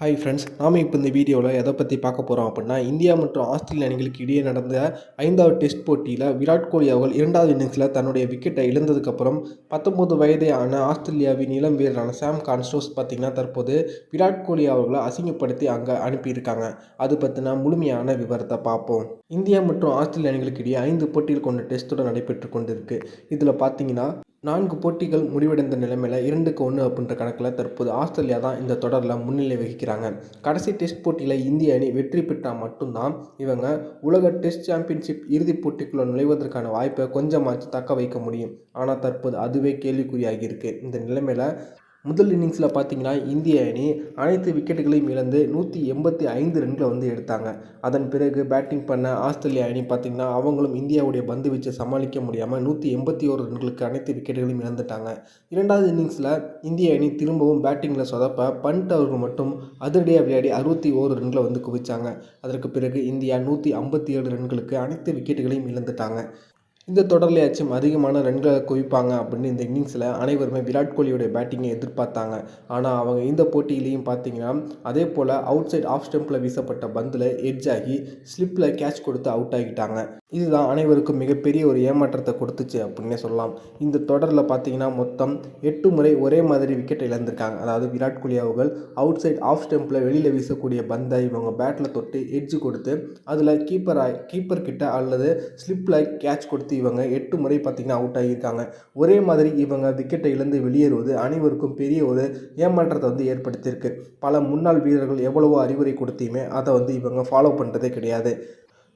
Hi friends நாம் இப்போ இந்த வீடியோவில் எதை பற்றி பார்க்க போகிறோம் அப்படின்னா இந்தியா மற்றும் ஆஸ்திரேலிய அணிகளுக்கு இடையே நடந்த ஐந்தாவது டெஸ்ட் போட்டியில் விராட் கோலி அவர்கள் இரண்டாவது இன்னிங்ஸில் தன்னுடைய விக்கெட்டை இழந்ததுக்கப்புறம் பத்தொன்பது வயதே ஆன ஆஸ்திரேலியாவின் இளம் வீரரான சாம் கான்ஸ்டோஸ் பார்த்திங்கன்னா தற்போது விராட் கோலி அவர்களை அசிங்கப்படுத்தி அங்கே அனுப்பியிருக்காங்க. அது பற்றின முழுமையான விவரத்தை பார்ப்போம். இந்தியா மற்றும் ஆஸ்திரேலிய அணிகளுக்கு இடையே ஐந்து போட்டிகள் கொண்ட டெஸ்ட் தொடர் நடைபெற்று கொண்டிருக்கு. இதில் பார்த்தீங்கன்னா நான்கு போட்டிகள் முடிவடைந்த நிலைமையில் இரண்டுக்கு ஒன்று அப்படின்ற கணக்கில் தற்போது ஆஸ்திரேலியா தான் இந்த தொடரில் முன்னிலை வகிக்கிறாங்க. கடைசி டெஸ்ட் போட்டியில் இந்திய அணி வெற்றி பெற்றால் மட்டும்தான் இவங்க உலக டெஸ்ட் சாம்பியன்ஷிப் இறுதிப் போட்டிக்குள்ளே நுழைவதற்கான வாய்ப்பை கொஞ்சமாச்சு தக்க வைக்க முடியும். ஆனால் தற்போது அதுவே கேள்விக்குறியாகி இருக்குது இந்த நிலைமையில் முதல் இன்னிங்ஸில் பார்த்தீங்கன்னா இந்திய அணி அனைத்து விக்கெட்டுகளையும் இழந்து நூற்றி எண்பத்தி ஐந்து ரன்களை வந்து எடுத்தாங்க. அதன் பிறகு பேட்டிங் பண்ண ஆஸ்திரேலியா அணி பார்த்திங்கன்னா அவங்களும் இந்தியாவுடைய பந்து வீச்சை சமாளிக்க முடியாமல் நூற்றி எண்பத்தி ஓரு ரன்களுக்கு அனைத்து விக்கெட்டுகளையும் இழந்துட்டாங்க. இரண்டாவது இன்னிங்ஸில் இந்திய அணி திரும்பவும் பேட்டிங்கில் சொதப்ப பண்ட் அவர்கள் மட்டும் அதிரடியாக விளையாடி அறுபத்தி ஓரு ரன்களை வந்து குவிச்சாங்க. அதற்கு பிறகு இந்தியா நூற்றி ஐம்பத்தி ஏழு ரன்களுக்கு அனைத்து விக்கெட்டுகளையும் இழந்துட்டாங்க. இந்த தொடர்லையாச்சும் அதிகமான ரன்களை குவிப்பாங்க அப்படின்னு இந்த இன்னிங்ஸில் அனைவருமே விராட் கோலியோடைய பேட்டிங்கை எதிர்பார்த்தாங்க. ஆனால் அவங்க இந்த போட்டியிலையும் பார்த்தீங்கன்னா அதே போல் அவுட் சைட் ஆஃப் ஸ்டெம்பில் வீசப்பட்ட பந்தில் எட்ஜ் ஆகி ஸ்லிப்பில் கேட்ச் கொடுத்து அவுட் ஆகிட்டாங்க. இதுதான் அனைவருக்கும் மிகப்பெரிய ஒரு ஏமாற்றத்தை கொடுத்துச்சு அப்படின்னே சொல்லலாம். இந்த தொடரில் பார்த்தீங்கன்னா மொத்தம் எட்டு முறை ஒரே மாதிரி விக்கெட் இழந்திருக்காங்க. அதாவது விராட் கோலி அவர்கள் அவுட் சைட் ஆஃப் ஸ்டெம்பில் வெளியில் வீசக்கூடிய பந்தை இவங்க பேட்டில் தொட்டு எட்ஜ் கொடுத்து அதில் கீப்பர் கீப்பர் கிட்ட அல்லது ஸ்லிப்பில் கேட்ச் கொடுத்து இவங்க எட்டு முறை பார்த்திங்கன்னா அவுட் ஆகியிருக்காங்க. ஒரே மாதிரி இவங்க விக்கெட்டை இழந்து வெளியேறுவது அனைவருக்கும் பெரிய ஒரு ஏமாற்றத்தை வந்து ஏற்படுத்தியிருக்கு. பல முன்னாள் வீரர்கள் எவ்வளவோ அறிவுரை கொடுத்தையுமே அதை வந்து இவங்க ஃபாலோ பண்ணுறதே கிடையாது.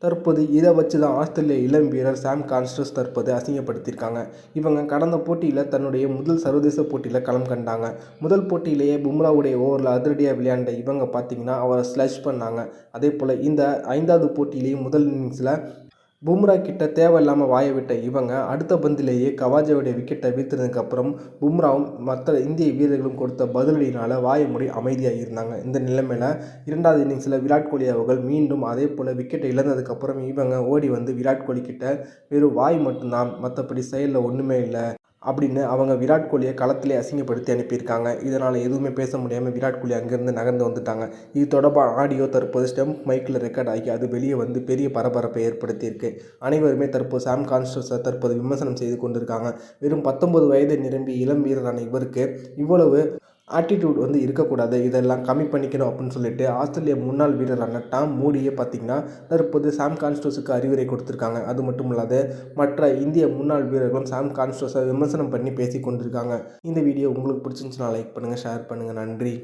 தற்போது இதை வச்சு தான் ஆஸ்திரேலிய இளம் வீரர் சாம் கான்ஸ்டஸ் தற்போது அசிங்கப்படுத்தியிருக்காங்க. இவங்க கடந்த போட்டியில் தன்னுடைய முதல் சர்வதேச போட்டியில் களம் கண்டாங்க. முதல் போட்டியிலேயே பும்ராவுடைய ஓவரில் அதிரடியாக விளையாண்ட இவங்க பார்த்தீங்கன்னா அவரை ஸ்லஷ் பண்ணாங்க. அதே போல் இந்த ஐந்தாவது போட்டியிலேயும் முதல் இன்னிங்ஸில் பும்ரா கிட்ட தேவையில்லாமல் வாயை விட்ட இவங்க அடுத்த பந்திலேயே கவாஜாவுடைய விக்கெட்டை வீழ்த்தினதுக்கப்புறம் பும்ராவும் மற்ற இந்திய வீரர்களும் கொடுத்த பதிலடியினால் வாய முடி அமைதியாக இருந்தாங்க. இந்த நிலைமையில் இரண்டாவது இன்னிங்ஸில் விராட் கோலி அவர்கள் மீண்டும் அதே போல் விக்கெட்டை இழந்ததுக்கப்புறம் இவங்க ஓடி வந்து விராட் கோலி கிட்ட வெறும் வாய் மட்டும்தான் மற்றபடி செயலில் ஒன்றுமே இல்லை. அப்படின்னு அவங்க விராட் கோலியை களத்திலே அசிங்கப்படுத்தி அனுப்பியிருக்காங்க. இதனால் எதுவுமே பேச முடியாமல் விராட் கோலி அங்கேருந்து நகர்ந்து வந்துட்டாங்க. இது தொடர்பாக ஆடியோ தற்போது ஸ்டெம்ப் மைக்கில் ரெக்கார்ட் ஆகி அது வெளியே வந்து பெரிய பரபரப்பை ஏற்படுத்தியிருக்கு. அனைவருமே தற்போது சாம் கான்ஸ்டர்ஸை தற்போது விமர்சனம் செய்து கொண்டிருக்காங்க. வெறும் பத்தொன்பது வயதை நிரம்பி இளம் வீரரான இவருக்கு இவ்வளவு ஆட்டிடியூட் வந்து இருக்கக்கூடாது. இதெல்லாம் கம்மி பண்ணிக்கணும் அப்படின்னு சொல்லிட்டு ஆஸ்திரேலிய முன்னாள் வீரரான டாம் மூடியே பார்த்திங்கன்னா தற்போது சாம் கான்ஸ்டோஸுக்கு அறிவுரை கொடுத்துருக்காங்க. அது மட்டும் இல்லாத மற்ற இந்திய முன்னாள் வீரர்களும் சாம் கான்ஸ்டோஸை விமர்சனம் பண்ணி பேசி கொண்டிருக்காங்க இந்த வீடியோ உங்களுக்கு பிடிச்சிருந்துச்சுன்னா லைக் பண்ணுங்கள் ஷேர் பண்ணுங்கள் நன்றி.